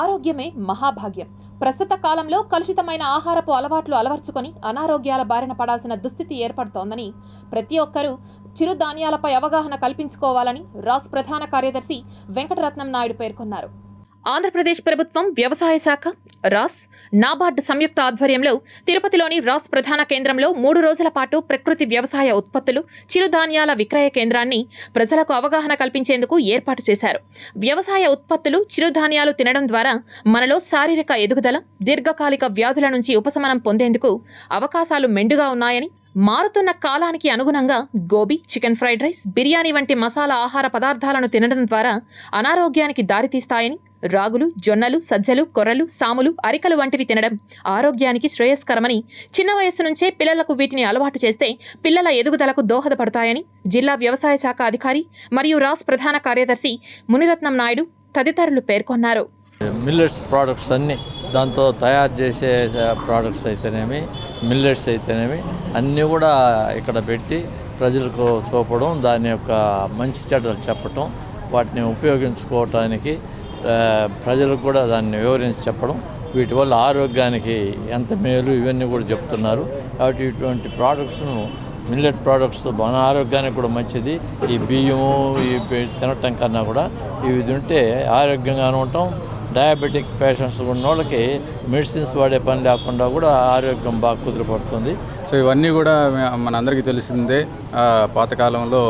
ఆరోగ్యమే మహాభాగ్యం. ప్రస్తుత కాలంలో కలుషితమైన ఆహారపు అలవాట్లు అలవర్చుకొని అనారోగ్యాల బారిన పడాల్సిన దుస్థితి ఏర్పడుతోందని ప్రతి ఒక్కరూ చిరుధాన్యాలపై అవగాహన కల్పించుకోవాలని రాస్ ప్రధాన కార్యదర్శి వెంకటరత్నం నాయుడు పేర్కొన్నారు. ఆంధ్రప్రదేశ్ ప్రభుత్వం వ్యవసాయ శాఖ రాస్ నాబార్డ్ సంయుక్త ఆధ్వర్యంలో తిరుపతిలోని రాస్ ప్రధాన కేంద్రంలో మూడు రోజుల పాటు ప్రకృతి వ్యవసాయ ఉత్పత్తులు చిరుధాన్యాల విక్రయ కేంద్రాన్ని ప్రజలకు అవగాహన కల్పించేందుకు ఏర్పాటు చేశారు. వ్యవసాయ ఉత్పత్తులు చిరుధాన్యాలు తినడం ద్వారా మనలో శారీరక ఎదుగుదల దీర్ఘకాలిక వ్యాధుల నుంచి ఉపశమనం పొందేందుకు అవకాశాలు మెండుగా ఉన్నాయని మారుతున్న కాలానికి అనుగుణంగా gobi chicken fried rice biryani వంటి మసాలా ఆహార పదార్థాలను తినడం ద్వారా అనారోగ్యానికి దారితీస్తాయని రాగులు జొన్నలు సజ్జలు కొర్రలు సాములు అరికలు వంటివి తినడం ఆరోగ్యానికి శ్రేయస్కరమని చిన్న వయస్సు నుంచే పిల్లలకు వీటిని అలవాటు చేస్తే పిల్లల ఎదుగుదలకు దోహదపడతాయని జిల్లా వ్యవసాయ శాఖ అధికారి మరియు రాస్ ప్రధాన కార్యదర్శి మునిరత్నం నాయుడు తదితరులు పేర్కొన్నారు. మిల్లెట్స్ ప్రోడక్ట్స్ అన్నీ దాంతో తయారు చేసే ప్రోడక్ట్స్ అయితేనేమి మిల్లెట్స్ అయితేనేమి అన్నీ కూడా ఇక్కడ పెట్టి ప్రజలకు చూపడం దాని యొక్క మంచి చెడ్డలు చెప్పటం వాటిని ఉపయోగించుకోవటానికి ప్రజలకు కూడా దాన్ని వివరించి చెప్పడం వీటి వల్ల ఆరోగ్యానికి ఎంత మేలు ఇవన్నీ కూడా చెప్తున్నారు. కాబట్టి ఇటువంటి ప్రోడక్ట్స్ను మిల్లెట్ ప్రోడక్ట్స్ మన ఆరోగ్యానికి కూడా మంచిది. ఈ బియ్యము ఈ తినటం కన్నా కూడా ఇవి తింటే ఆరోగ్యంగానే ఉంటాం. డయాబెటిక్ పేషెంట్స్ ఉన్న వాళ్ళకి మెడిసిన్స్ వాడే పని లేకుండా కూడా ఆరోగ్యం బాగా కుదిరిపడుతుంది సో ఇవన్నీ కూడా మనందరికీ తెలిసిందే. పాతకాలంలో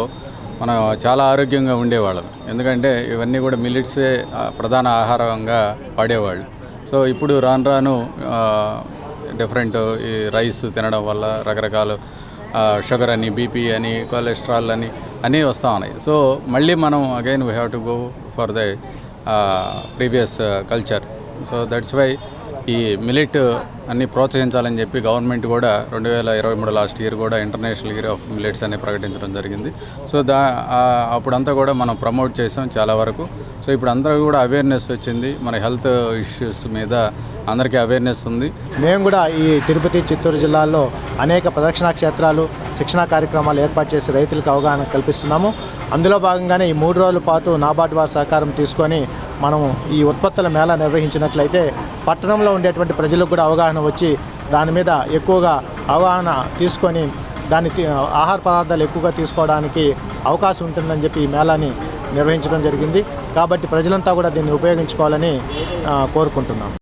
మనం చాలా ఆరోగ్యంగా ఉండేవాళ్ళం. ఎందుకంటే ఇవన్నీ కూడా మిల్లెట్సే ప్రధాన ఆహారంగా వాడేవాళ్ళు. సో ఇప్పుడు రాను రాను డిఫరెంట్ ఈ రైస్ తినడం వల్ల రకరకాల షుగర్ అని బీపీ అని కొలెస్ట్రాల్ అని అన్నీ వస్తూ ఉన్నాయి. సో మళ్ళీ మనం again we have to go for the previous culture. So that's why ఈ మిలిట్ అన్ని ప్రోత్సహించాలని చెప్పి గవర్నమెంట్ కూడా రెండు వేల ఇరవై మూడు లాస్ట్ ఇయర్ కూడా ఇంటర్నేషనల్ ఇయర్ ఆఫ్ మిలెట్స్ అని ప్రకటించడం జరిగింది. సో దా అప్పుడంతా కూడా మనం ప్రమోట్ చేసాం చాలా వరకు. సో ఇప్పుడు అందరూ కూడా అవేర్నెస్ వచ్చింది. మన హెల్త్ ఇష్యూస్ మీద అందరికీ అవేర్నెస్ ఉంది. మేము కూడా ఈ తిరుపతి చిత్తూరు జిల్లాలో అనేక ప్రదక్షిణా క్షేత్రాలు శిక్షణా కార్యక్రమాలు ఏర్పాటు చేసి రైతులకు అవగాహన కల్పిస్తున్నాము. అందులో భాగంగానే ఈ మూడు రోజుల పాటు నాబార్డు వారి సహకారం తీసుకొని మనం ఈ ఉత్పత్తుల మేళా నిర్వహించినట్లయితే పట్టణంలో ఉండేటువంటి ప్రజలకు కూడా అవగాహన వచ్చి దాని మీద ఎక్కువగా అవగాహన తీసుకొని దాన్ని ఆహార పదార్థాలు ఎక్కువగా తీసుకోవడానికి అవకాశం ఉంటుందని చెప్పి ఈ మేళాని నిర్వహించడం జరిగింది. కాబట్టి ప్రజలంతా కూడా దీన్ని ఉపయోగించుకోవాలని కోరుకుంటున్నాం.